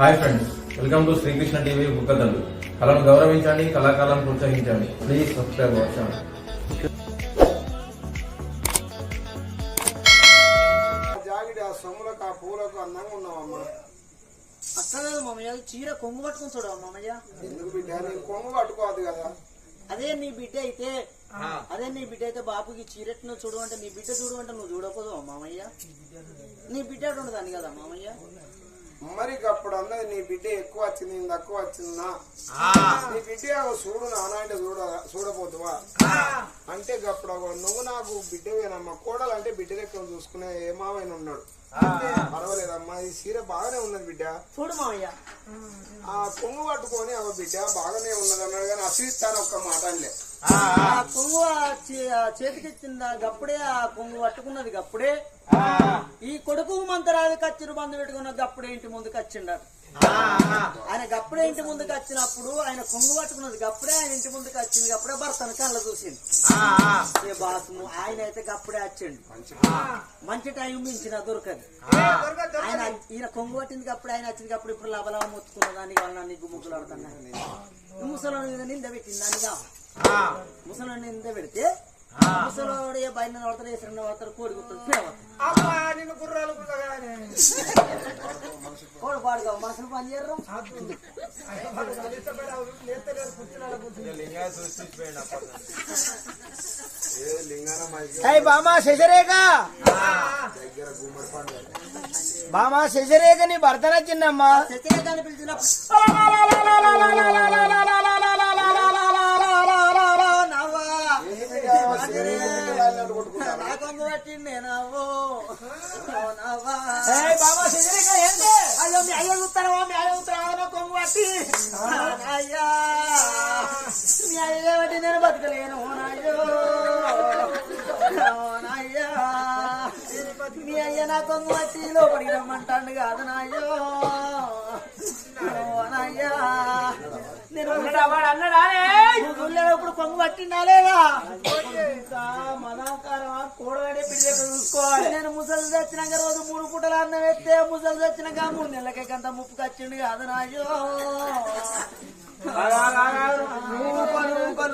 Hi friends welcome to Srikrishna TV బుక్కదండు కళను గౌరవించండి కళాకాలను ప్రోత్సహించండి. ప్లీజ్ సబ్స్క్రైబ్ అవర్ ఛానల్ జాగిడి ఆ సొమ్ములకు ఆ పూలకు అందంగా ఉన్నావమ్మా. అసలు మామయ్య చీర కొంగు పట్టుకుని చూడవా మామయ్య. ఎందుకు బిడ్డ? నేను కొంగు పట్టుకోవద్దు కదా. అదే నీ బిడ్డ అయితే అదే నీ బిడ్డ అయితే బాపుకి చీరెట్ను చూడు అంటే నీ బిడ్డ చూడు అంటే నువ్వు చూడకపోదు మామయ్య? నీ బిడ్డ ఉండదాన్ని కదా మామయ్య? మరి అప్పుడు అన్నది నీ బిడ్డ ఎక్కువ వచ్చింది నేను తక్కువ వచ్చిందా? నీ బిడ్డ చూడు నాన్న అంటే చూడ చూడపోతువా అంటే గప్పుడు అగో నువ్వు నాకు బిడ్డవేనమ్మా కోడలు అంటే బిడ్డ లెక్క చూసుకునే ఏమావైనా ఉన్నాడు. పర్వాలేదమ్మా ఈ చీర బాగానే ఉన్నది బిడ్డ. చూడు మామయ్య ఆ కొంగు పట్టుకొని అవ బిడ్డ బాగానే ఉన్నది అన్నాడు కానీ అసలు ఒక్క మాట అనలే. ఆ కొంగు ఆ చే- ఆ చేతికి ఇచ్చింది ఆ గప్పుడే ఆ కొంగు పట్టుకున్నది గప్పుడే. ఈ కొడుకు మంతరాది కచ్చిరు బంధు పెట్టుకున్న గప్పుడే ఇంటి ముందుకు వచ్చిండట. ఆయన గప్పుడే ఇంటి ముందుకు వచ్చినప్పుడు ఆయన కొంగు పట్టుకున్నది గప్పుడే ఆయన ఇంటి ముందుకు వచ్చింది గప్పుడే భర్తను కళ్ళ చూసింది. ఏ ఆయన అయితే గప్పుడే వచ్చిండు మంచి టైం మించిన దొరకదు. ఆయన ఈయన కొంగు పట్టింది అప్పుడు ఆయన వచ్చింది అప్పుడు ఇప్పుడు లబలవ మొత్తుకున్న దానికి వాళ్ళ నీకు ముగ్గులు ఆడుతున్నాయి ముసలోని మీద నింద పెట్టింది దానిగా ముసలోని నింద పెడితే ముసలోడు బయట వేసిన కోడి కోడి పాడుగా మనసులు పని చేయరు బామా శశరేఖ దగ్గర గుమ్మడి పండు బామా శశరేఖ నీ భర్త నచ్చిందమ్మా అయ్యో మీ అయ్య చూస్తారా మీ అయ్య చూస్తారా నా కొంగు పట్టి అయ్యా మీ అయ్య బట్టి నేను బతకలేను మీ అయ్య నా కొంగు పట్టి లోపలికి రమ్మంటాడు కాదు నాయో. ఇప్పుడు కొంగు పట్టిందా లేదా? మనాకారమా? కూడగడే పిల్లలు చూసుకోవాలి. నేను ముసలి తెచ్చినాక రోజు మూడు పూటలు అన్నం ఎత్తే ముసలి తెచ్చినాక మూడు నెలలకి కంత ముప్పు కచ్చిండు కాదు నాయో.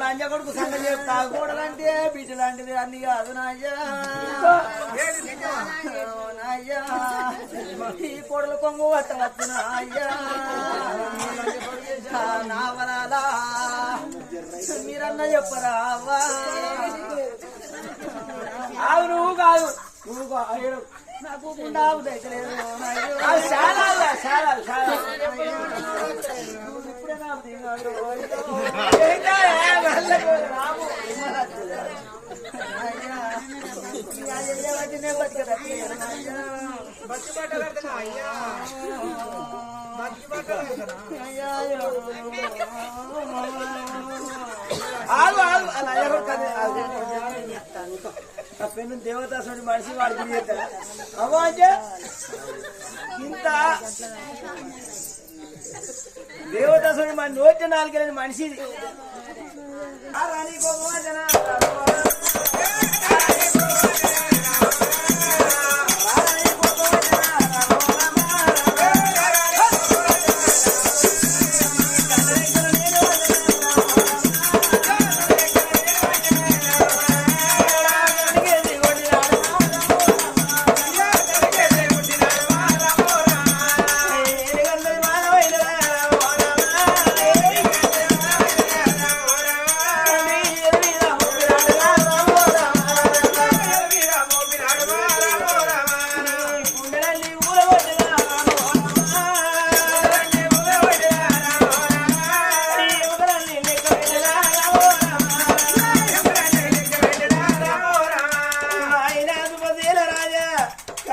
లంజ కొడుకు సంగతి చెప్తా. కూడలంటే బిడ్డ లాంటిది అన్ని కాదు నాయ్యా అయ్యా. ఈ కోడలు కొంగు పట్టవచ్చున అయ్యా. నా మీరన్న చెప్పరావా ఆవు నువ్వు కాదు నువ్వు కాదు నాకు గుండా దగ్గలేదు చాలా చాలా చాలా ఇప్పుడే నాకు దిగాడు రాము. ఆగు ఆగు. అలా ఎవరు కాదు, ఆగు. దేవదాసుడి మనిషి వాడికి ఇయ్యద్దా? ఇంత దేవదాసుడి మన నోటి నాలుగు మనిషి రాణి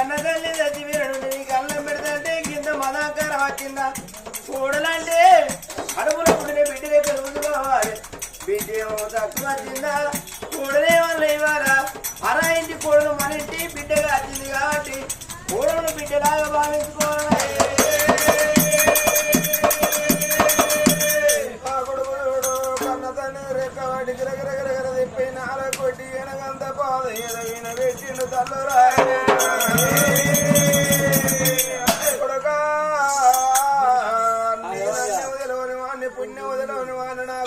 భగవంతన కన్నతల్లి దచ్చి వీరుడు నీ కళ్ళం పెడతాంటే కింద మదాకర వచ్చిందా చూడాలంటే అడుగులో పుట్టిన బిడ్డలే పెరుగుతుకోవాలి బిడ్డ తక్కువ తిందా కూడలే వల్ల ఇవ్వాలా అరా ఇంటి కోడలు మన ఇంటి బిడ్డగా వచ్చింది కాబట్టి కోడలు బిడ్డలాగా భావించుకోవాలి?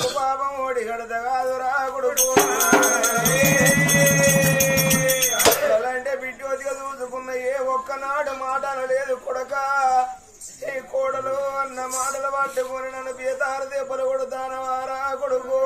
నాకు పాపం ఓడి గడత కాదురా కొడుకు. అంటే బిడ్డి చూసుకున్న ఏ ఒక్కనాడు మాట అనలేదు కొడక. ఈ కోడలు అన్న మాటలు పట్టుకొని నన్ను పీతారు దెబ్బలు కొడుతానవారా కొడుకు.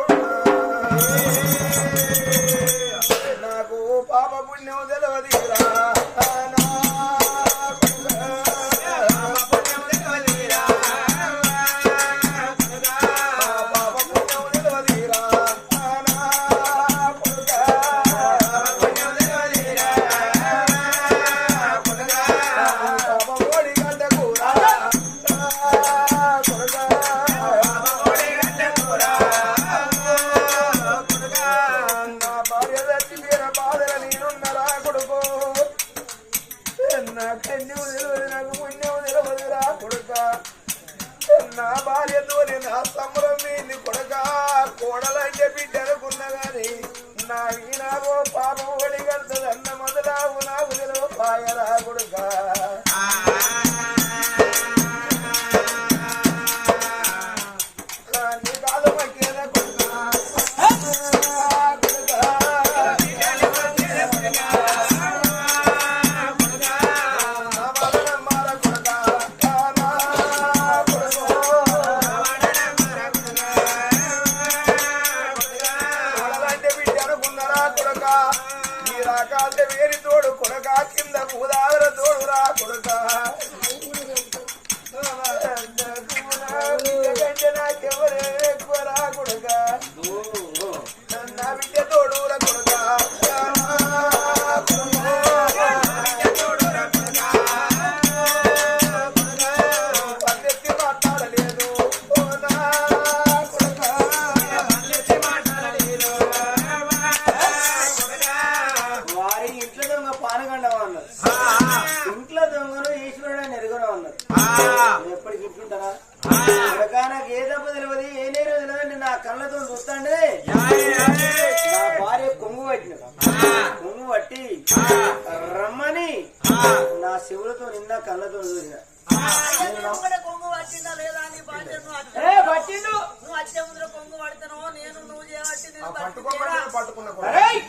పట్టుకున్న అరేయ్!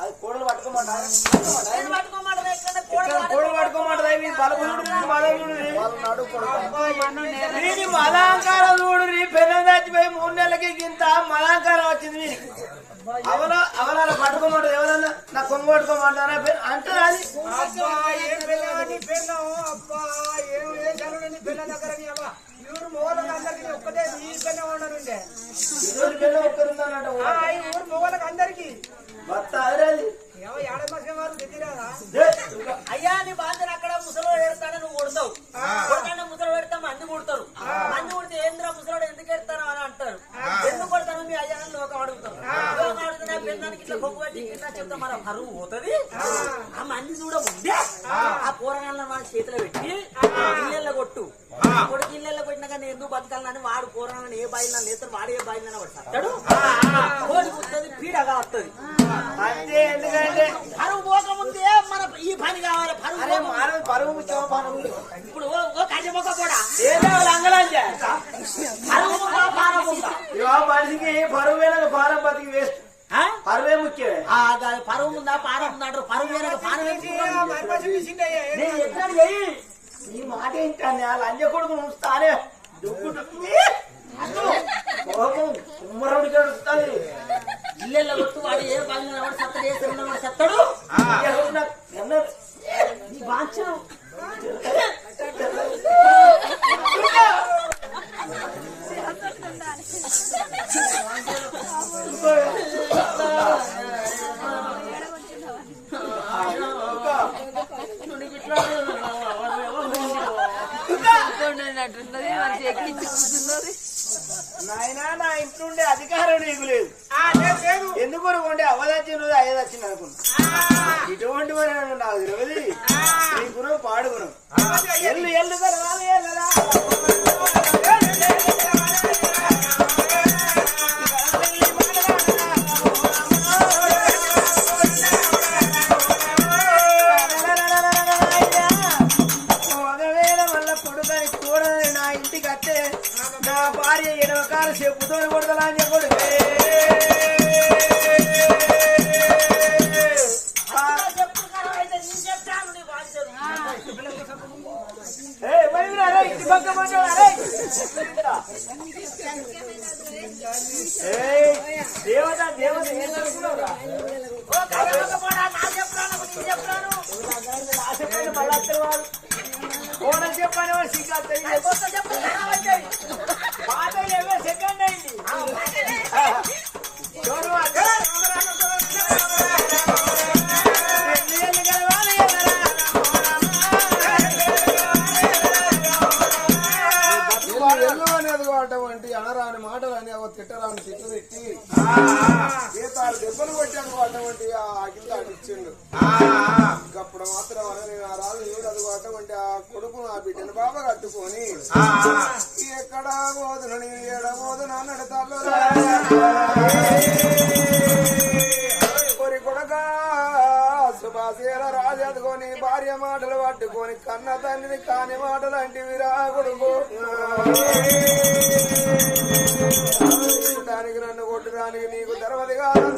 అది కోడలు పట్టుకోమంటారా? కోడలు పట్టుకోమంటారా? మలాంకారం చూడు నీ పెద్ద చచ్చిపోయి మూడు నెలలకి ఇంత మలాంకారం వచ్చింది వీరికి అవల అవలాల పట్టుకోమంటారు? ఎవరన్నా నా కొంగు పట్టుకోమంటారా? అంటారా అది అబ్బా ఏం పిల్లని పిల్లం అబ్బా ఏం వేశారు నీ పిల్ల దగ్గర నీ అవ్వ ఇವರು మొగలకు అందరికి ఒక్కటే ఈ పిల్ల ఉండనుండే ఇద్దరు పిల్లలు ఒక్కరున్నారంట ఆ, ఈ ఊరు మొగలకు అందరికి. అయ్యా నీ బాధ్యత అక్కడ ముసలోడు పెడతానే నువ్వు కొడతావు. కొడతానే ముసలు పెడతా మంది కొడతారు. మంది కొడితే ఏంద్రా ముసలోడు ఎందుకు ఎడతారు అని అంటారు. ఎందుకు కొడతాను మీ అయ్యా లోకం అడుగుతారు. లోకం అడిగితే నా పెన్నానికి ఇట్లా బొగ్గు పెట్టి ఇట్లా చెప్తే మన పరువు. పరువే ఉందా? పానం ఉందా అంటారు. పరువు పానం చెయ్యి ఈ మాట ఏంటండి ఆ లంజ కొడుకు ఉంచుతానే. దుక్కుంటుంది కోపం కుమ్మరుడి కడుస్తుంది ఇల్లెల్లో కొట్టు వాడు ఏ పని వాడు సత్తడు ఏ తిన్న వాడు సత్తడు నీ బాంఛనం నాయనా నా ఇంట్లో ఉండే అధికారం నీకు లేదు. ఎందుకు ఉండే అవదచ్చింది అయ్యదచ్చింది అనుకున్నా? ఇటువంటి నన్ను నాకు తెలియదు నీ గుణం పాడు గుణం ఎల్లు ఎల్లు కలవాలి దేవత దేవత ఏం చెప్పాను ఓడ చెప్పాను వాడు చెప్పాను పాత ఎల్లు అనేది వాడటం అంటే అనరాని మాటలు అని ఒక తిట్టరాని తిట్టు తిట్టి గీతాలు దెబ్బలు కొట్టాను అటువంటి ఆ అఖిల ఇచ్చిండు. అప్పుడు మాత్రం నేను ఆ రాజు ఏడు అది అటువంటి ఆ కొడుకును ఆ బిడ్డను బాబా కట్టుకొని ఎక్కడ పోదును నీ ఎడ పోదును అన్నాడు తల్లు. సుభాషేల రాజు భార్య మాటలు పట్టుకొని కన్న తండ్రిని కాని మాటలు అంటే విరా నన్ను కొట్టడానికి నీకు తెరవది కాదు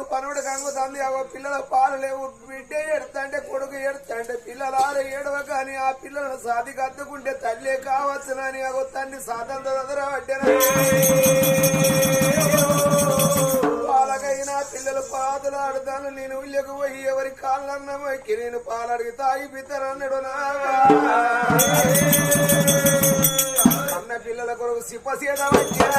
అదిగో పనుడు పనుడు కంగుతుంది అగో పిల్లల పాలు లేవు. బిడ్డ ఎడుతంటే కొడుకు ఎడుతంటే పిల్లలు ఆరు ఏడవ కానీ ఆ పిల్లలను సాధికి అద్దుకుంటే తల్లే కావచ్చునని అగో తండ్రి సాధంతో ఎదురబడ్డాను. పాలకైనా పిల్లలు పాదులు ఆడుతాను నేను ఉల్లకు పోయి ఎవరి కాళ్ళన్న మొక్కి నేను పాలడిగి తాగి పిత్తనన్నాడు నా అన్న పిల్లల కొరకు సిప్పసీత వచ్చా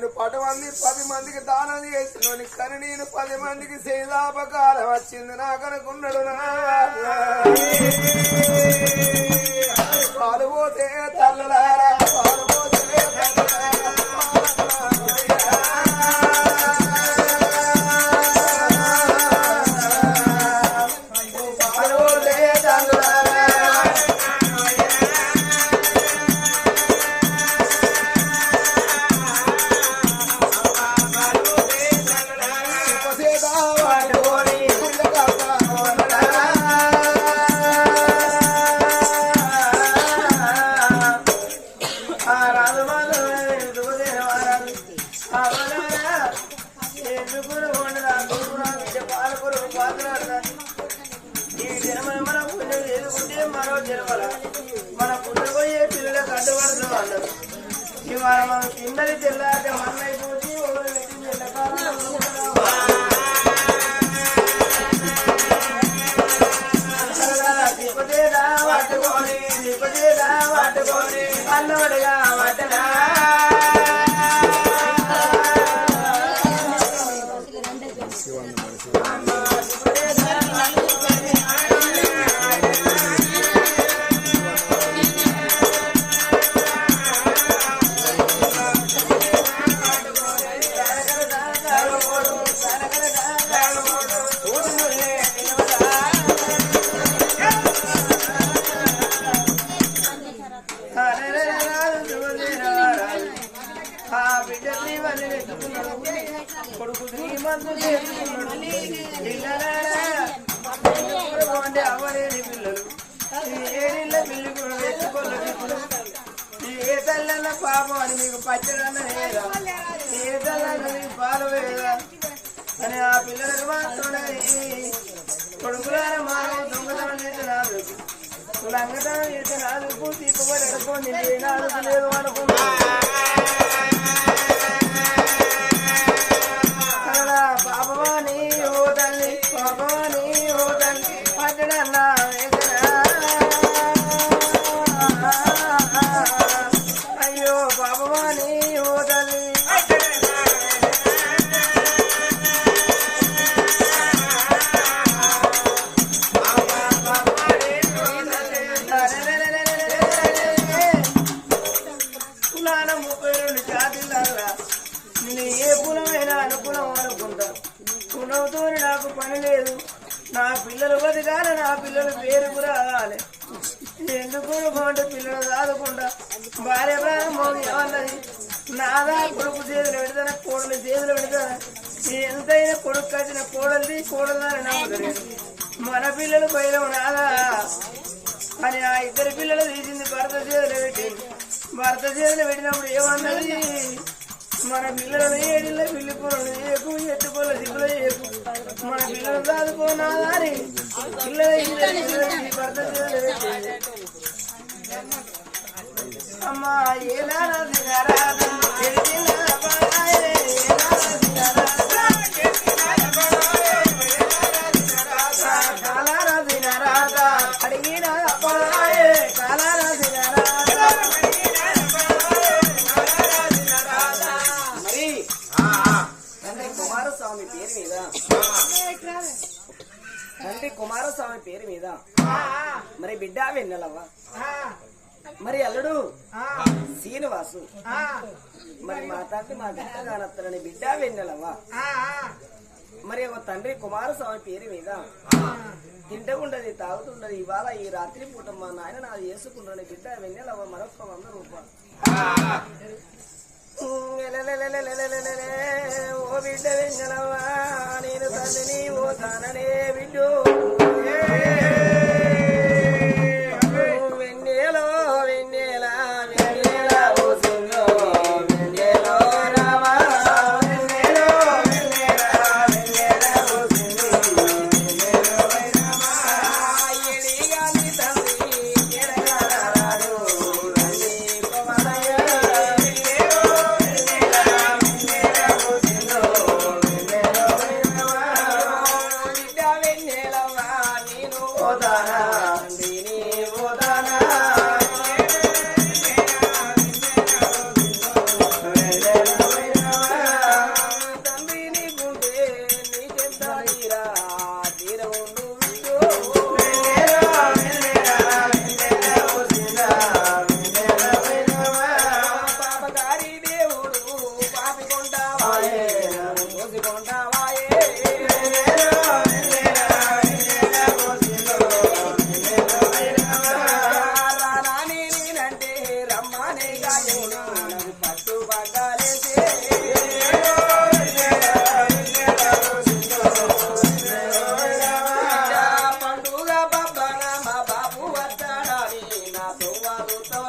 నేను పది మంది పది మందికి దానం చేసినోని కానీ నేను పది మందికి శైలాపకారం వచ్చింది. నాకు నా పాలు పోతే తల్లలారా మనం పాపం అని మీకు పచ్చడన్న పాలు వేయదా అని ఆ పిల్లలకు మాత్రమే కొడుకులార మానవ దొంగతనం చేసిన లంగతనం చేసిన అదుపు తీపబడి అడుకోండి నేను అదుపు లేదు కోడలిది కోడలని మన పిల్లలు బయలు నాదా అని ఆ ఇద్దరు పిల్లలు తీసింది భర్త చేతులు పెట్టి. భర్త చేతులు పెట్టినప్పుడు ఏమన్నది? మన పిల్లలని ఏడిలో పిల్లి పొలం ఏకు ఎత్తుకోల దిగులు ఏకు మన పిల్లలు దాదుకోనాదని పిల్లల పిల్లలు భర్త చేతులు పెట్టి. అమ్మా ఎలా నారా కుమారస్వామి పేరు మీద. తండ్రి కుమారస్వామి పేరు మీద. మరి బిడ్డ వెన్నెలవా మరి అల్లుడు శ్రీనివాసు. మరి మా తండ్రి మా బిడ్డ కానత్తలని బిడ్డ వెన్నెలవా మరి ఒక తండ్రి కుమారస్వామి పేరు మీద. తింటే ఉండదు తాగుతుండదు ఇవాళ ఈ రాత్రి పూట మా నాయన నాది చేసుకుంటాను బిడ్డ వెన్నెలవ మరొక వంద రూపాయలు. ఓ బిడ్డ వెన్నెలవ్వ నేను తల్లిని ఓ తాననే బిడ్డు. ఉత్తమ